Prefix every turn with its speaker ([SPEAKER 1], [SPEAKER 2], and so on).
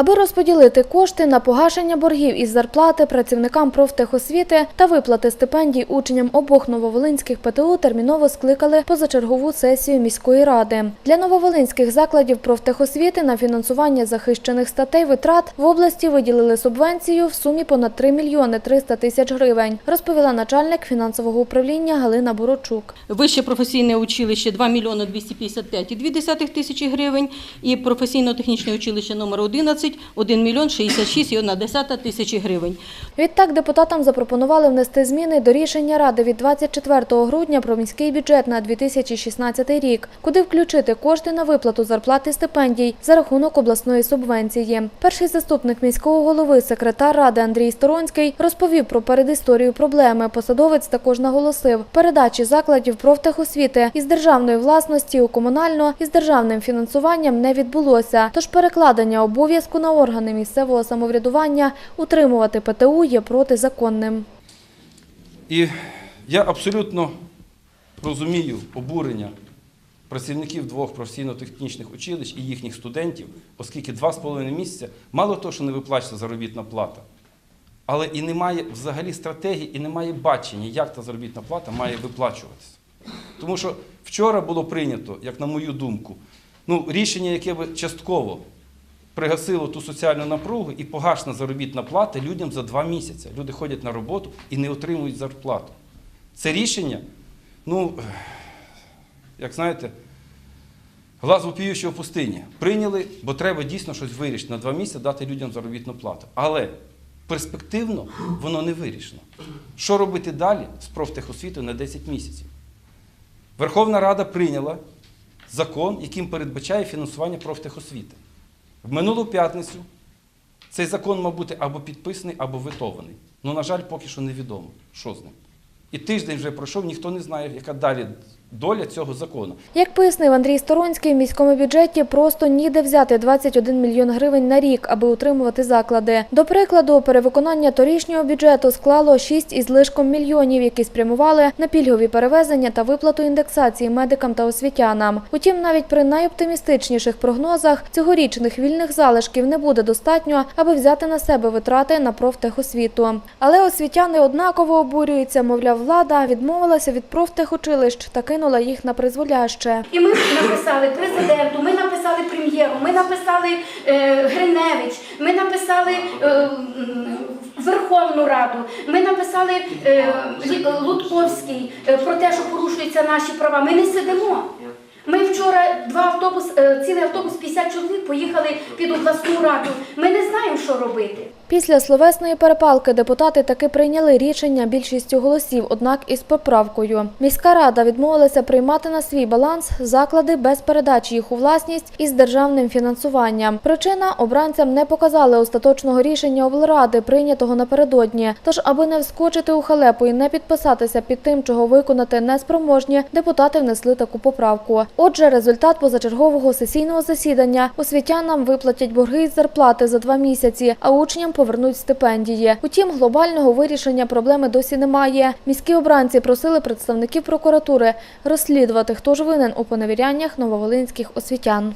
[SPEAKER 1] Аби розподілити кошти на погашення боргів із зарплати працівникам профтехосвіти та виплати стипендій учням обох нововолинських ПТУ терміново скликали позачергову сесію міської ради. Для нововолинських закладів профтехосвіти на фінансування захищених статей витрат в області виділили субвенцію в сумі понад 3 мільйони 300 тисяч гривень, розповіла начальник фінансового управління Галина Борочук.
[SPEAKER 2] Вище професійне училище 2 мільйони 255,2 тисячі гривень і професійно-технічне училище номер 11 1 мільйон 66,1 тисячі гривень.
[SPEAKER 1] Відтак депутатам запропонували внести зміни до рішення Ради від 24 грудня про міський бюджет на 2016 рік, куди включити кошти на виплату зарплат і стипендій за рахунок обласної субвенції. Перший заступник міського голови, секретар ради Андрій Сторонський, розповів про передісторію проблеми. Посадовець також наголосив, передачі закладів профтехосвіти із державної власності у комунальну із державним фінансуванням не відбулося. Тож перекладення обов'язку на органи місцевого самоврядування утримувати ПТУ є протизаконним.
[SPEAKER 3] І я абсолютно розумію обурення працівників двох професійно-технічних училищ і їхніх студентів, оскільки два з половиною місяця мало того, що не виплачується заробітна плата, але і немає взагалі стратегії, і немає бачення, як та заробітна плата має виплачуватися. Тому що вчора було прийнято, як на мою думку, ну, рішення, яке би частково пригасило ту соціальну напругу і погашена заробітна плата людям за два місяці. Люди ходять на роботу і не отримують зарплату. Це рішення, ну, як знаєте, глаз вопіючого в пустині. Прийняли, бо треба дійсно щось вирішити. На два місяці дати людям заробітну плату. Але перспективно воно не вирішено. Що робити далі з профтехосвітою на 10 місяців? Верховна Рада прийняла закон, яким передбачає фінансування профтехосвіти. В минулу п'ятницю цей закон мав бути або підписаний, або витований. Ну, на жаль, поки що невідомо, що з ним. І тиждень вже пройшов, ніхто не знає, яка далі доля цього закону.
[SPEAKER 1] Як пояснив Андрій Сторонський, в міському бюджеті просто ніде взяти 21 мільйон гривень на рік, аби утримувати заклади. До прикладу, перевиконання торішнього бюджету склало 6 із лишком мільйонів, які спрямували на пільгові перевезення та виплату індексації медикам та освітянам. Утім, навіть при найоптимістичніших прогнозах цьогорічних вільних залишків не буде достатньо, аби взяти на себе витрати на профтехосвіту. Але освітяни однаково обурюються, мовляв, влада відмовилася від профтехучилищ та кинула їх на призволяще.
[SPEAKER 4] І ми написали президенту, ми написали прем'єру, ми написали е, Гриневич, ми написали е, Верховну Раду, ми написали е, Лутковський про те, що порушуються наші права. Ми не сидимо. Ми вчора два автобус, цілий автобус 50 чоловік поїхали під обласну раду. Ми не знаємо, що робити.
[SPEAKER 1] Після словесної перепалки депутати таки прийняли рішення більшістю голосів, однак із поправкою. Міська рада відмовилася приймати на свій баланс заклади без передачі їх у власність із державним фінансуванням. Причина обранцям не показали остаточного рішення облради, прийнятого напередодні. Тож, аби не вскочити у халепу і не підписатися під тим, чого виконати неспроможні, депутати внесли таку поправку. Отже, результат позачергового сесійного засідання освітянам виплатять борги із зарплати за два місяці, а учням повернуть стипендії. Утім, глобального вирішення проблеми досі немає. Міські обранці просили представників прокуратури розслідувати, хто ж винен у поневіряннях нововолинських освітян.